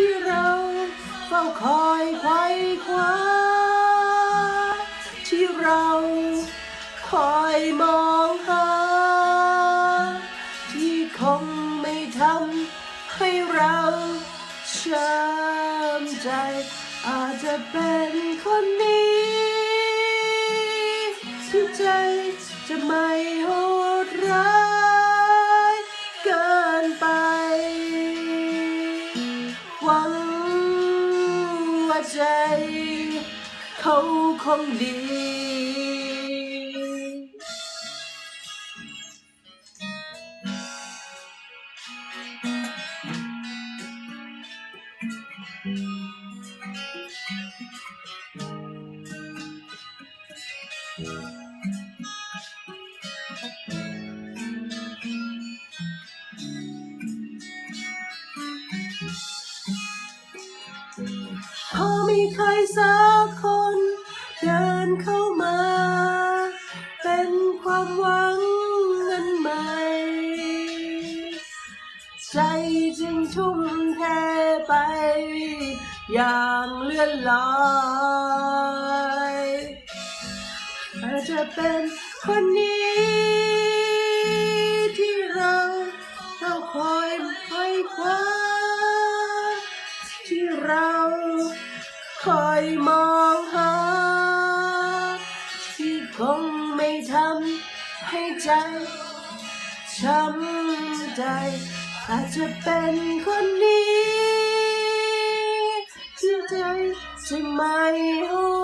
ที่เราเฝ้าคอยไขว้คว้าที่เราคอยมองหา ที่คงไม่ทำให้เราช้ำใจ อาจจะเป็นคนนี้ที่ใจจะไม่โห หวังว่าใจเขาคงดีพ ใครสักคน เดินเข้ามา เป็นความหวังเงินใหม่ ใจจึงทุ่มเทไป อย่างเลื่อนลอยอาจจะเป็นคนนี้ที่เราเราคอยคอยคว้าที่เรา มองหา ที่คงไม่ทำให้ใจช้ำใจ อาจจะเป็นคนนี้ที่ใจจะไม่โห